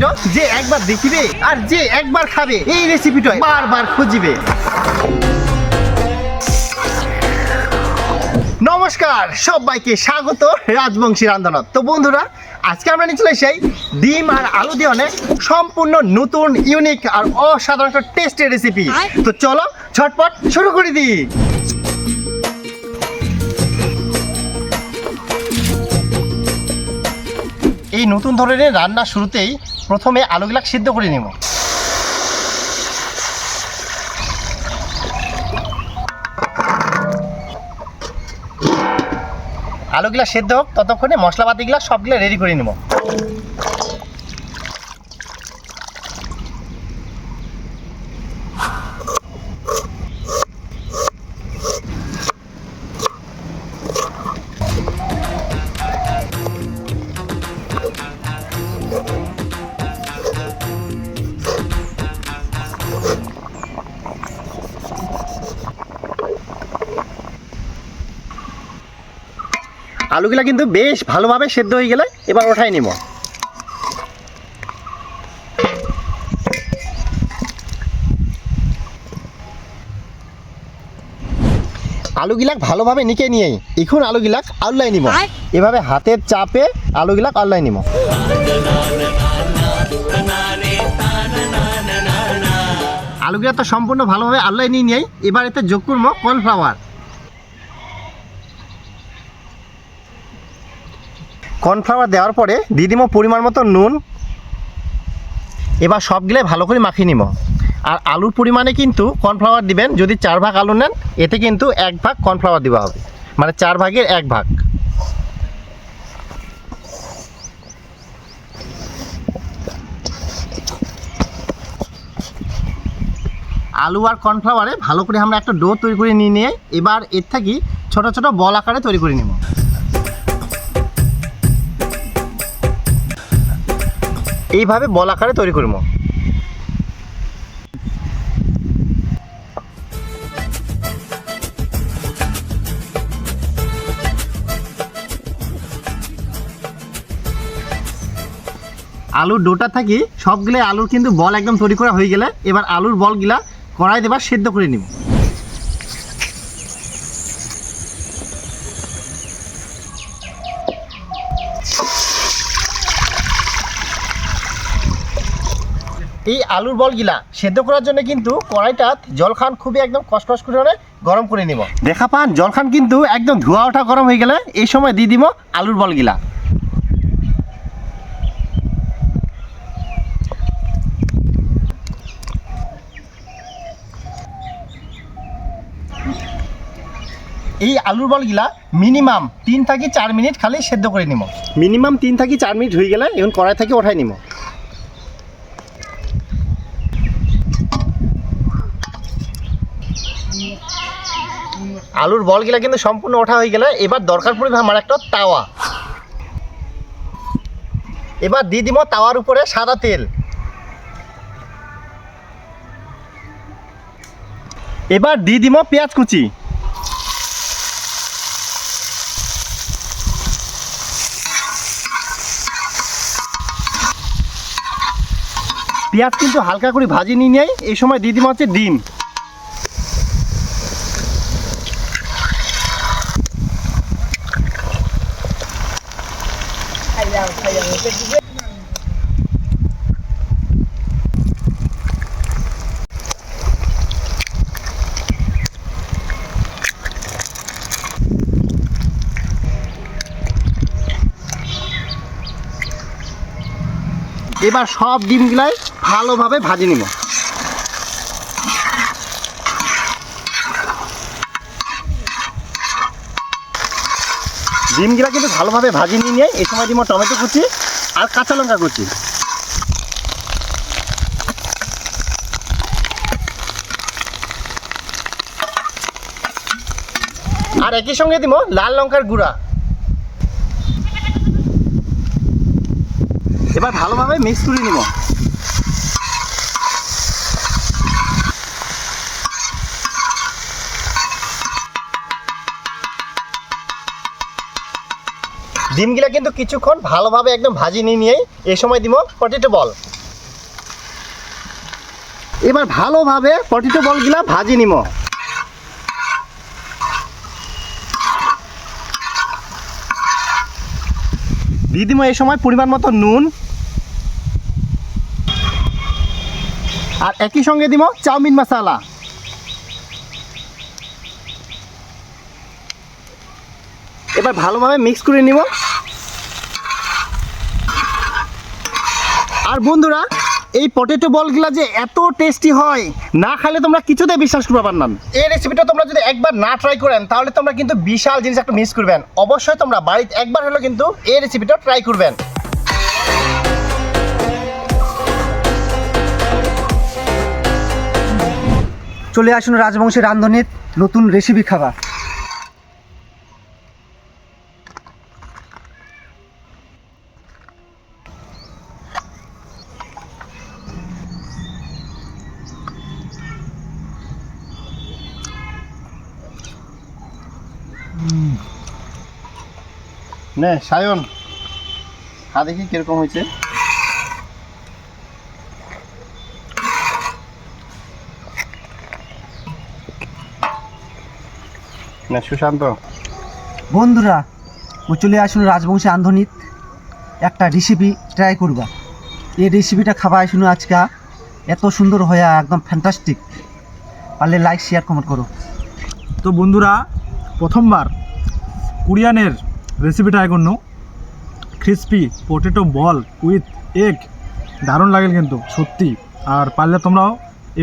রেসিপিটা যে একবার দেখিবে আর যে একবার খাবে, এই রেসিপিটা বারবার খুঁজিবে। নমস্কার, সবাইকে স্বাগত রাজবংশী রান্ধনত তো বন্ধুরা, আজকে আমরা নিয়ে চলে এসেছি ডিম আর আলু দিয়ে অনেক সম্পূর্ণ নতুন ইউনিক আর অসাধারণ একটা টেস্টের রেসিপি তো চলো, ঝটপট শুরু করে দিই। এই নতুন ধরনের রান্না শুরুতেই প্রথমে আলুগুলা সিদ্ধ করে নেব। আলুগুলা সেদ্ধ হোক ততক্ষণে মশলাপাতিগুলা সবগুলো রেডি করে নেব। আলুগুলা কিন্তু বেশ ভালোভাবে সেদ্ধ হয়ে গেলে এবার ওঠাই নিব। আলুগিলাক ভালোভাবে নিকে নিয়ে এখন আলুগিলাক আল্লাই নিব। এভাবে হাতের চাপে আলুগিলাক আল্লাই নিব। আলুগুলা তো সম্পূর্ণ ভালোভাবে আল্লাই নিয়ে নিয়ে এবার এতে যোগ করব কর্নফ্লাওয়ার। কর্নফ্লাওয়ার দেওয়ার পরে দিয়ে দিব পরিমাণ মতো নুন। এবার সবগুলো ভালো করে মাখিয়ে নিব। আর আলুর পরিমাণে কিন্তু কর্নফ্লাওয়ার দিবেন, যদি চার ভাগ আলু নেন, এতে কিন্তু এক ভাগ কর্নফ্লাওয়ার দেওয়া হবে। মানে চার ভাগের এক ভাগ। আলু আর কর্নফ্লাওয়ারে ভালো করে আমরা একটা ডো তৈরি করে নিয়ে নিয়ে এবার এর থাকি ছোট ছোট বল আকারে তৈরি করে নিব। এইভাবে বল আকারে তৈরি করব। আলুর ডোটা থাকি সবগুলো আলুর কিন্তু বল একদম তৈরি করা হয়ে গেলে, এবার আলুর বলগুলা কড়াই দেবার সেদ্ধ করে নিব। এই আলুর বলগুলা সেদ্ধ করার জন্য কিন্তু কড়াইটা জল খান খুবই একদম কসকস করে গরম করে নিব। দেখা পান জল খান কিন্তু একদম ধোয়া ওঠা গরম হয়ে গেলে এই সময় দিয়ে দিব আলুর বলগুলা। এই আলুর বলগুলা মিনিমাম তিন থেকে চার মিনিট খালি সেদ্ধ করে নিব। মিনিমাম তিন থেকে চার মিনিট হয়ে গেলে এখন কড়াই থেকে ওঠাই নিব। আলুর বলগুলা কিন্তু সম্পূর্ণ ওঠা হয়ে গেলে। এবার দরকার পড়বে আমার একটা তাওয়া। এবার দিয়ে দিব তাওয়ার উপরে সাদা তেল। এবার দিয়ে দিব পেঁয়াজ কুচি। পেঁয়াজ কিন্তু হালকা করে ভাজি নিয়ে নেয় এই সময় দিয়ে দিব হচ্ছে ডিম। এবার সব ডিমগুলাই ভালোভাবে ভাজি নিব। ডিমগুলা কিন্তু ভালোভাবে ভাজি নিয়ে এই সময় দিব টমেটো কুচি। আর কাঁচা লঙ্কা কুচি। আর একই সঙ্গে দিব লাল লঙ্কার গুঁড়া। এবার ভালোভাবে মিক্স করে নিব ডিমগুলা কিন্তু কিছুক্ষণ ভালোভাবে একদম ভাজি নিয়ে নিয়েই এই সময় দিব পটেটো বল এবার ভালোভাবে পটেটো বলগুলা ভাজি নিব। দিব এই সময় পরিমাণ মতো নুন। আর একই সঙ্গে দিব চাউমিন মশলা। এবার ভালোভাবে মিক্স করে নিব। আর বন্ধুরা, এই পটেটো বলগুলা যে এত টেস্টি হয়, না খাইলে তোমরা কিছুতে বিশ্বাস করতে পার না। এই রেসিপিটা তোমরা যদি একবার না ট্রাই করেন, তাহলে তোমরা কিন্তু বিশাল জিনিস একটা মিস করবেন। অবশ্যই তোমরা বাড়িতে একবার হলেও কিন্তু এই রেসিপিটা ট্রাই করবেন। চলে আসুন রাজবংশের রান্ধনীর নতুন রেসিপি খাবার। নে, সায়ন। খা দেখি কীরকম হয়েছে। না, সুশান্ত। বন্ধুরা, ও চলে আসুন রাজবংশী আন্ধনিত। একটা রেসিপি ট্রাই করবা। এই রেসিপিটা খাবা আসুন আজকে। এত সুন্দর হয়ে, একদম ফ্যান্টাস্টিক পারলে লাইক শেয়ার কমেন্ট করো। তো বন্ধুরা প্রথমবার কোরিয়ানের recipe try করনো। Crispy potato ball with egg দারুণ লাগে কিন্তু সত্যি। আর পারলে তোমরাও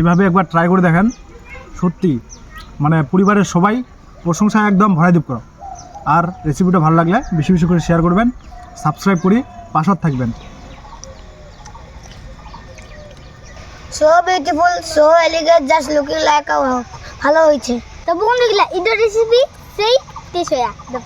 এভাবে একবার ট্রাই করে দেখেন। সত্যি মানে পরিবারের সবাই প্রশংসায় একদম ভরাই দিব করো। আর রেসিপিটা ভালো লাগলে বেশি বেশি করে শেয়ার করবেন সাবস্ক্রাইব করি পাশত থাকবেন। So beautiful so elegant, just like a wow. ভালো হয়েছে। তো বন্ধুগুলা ঈদের রেসিপি সেই টেস্ট হয়ে দ্য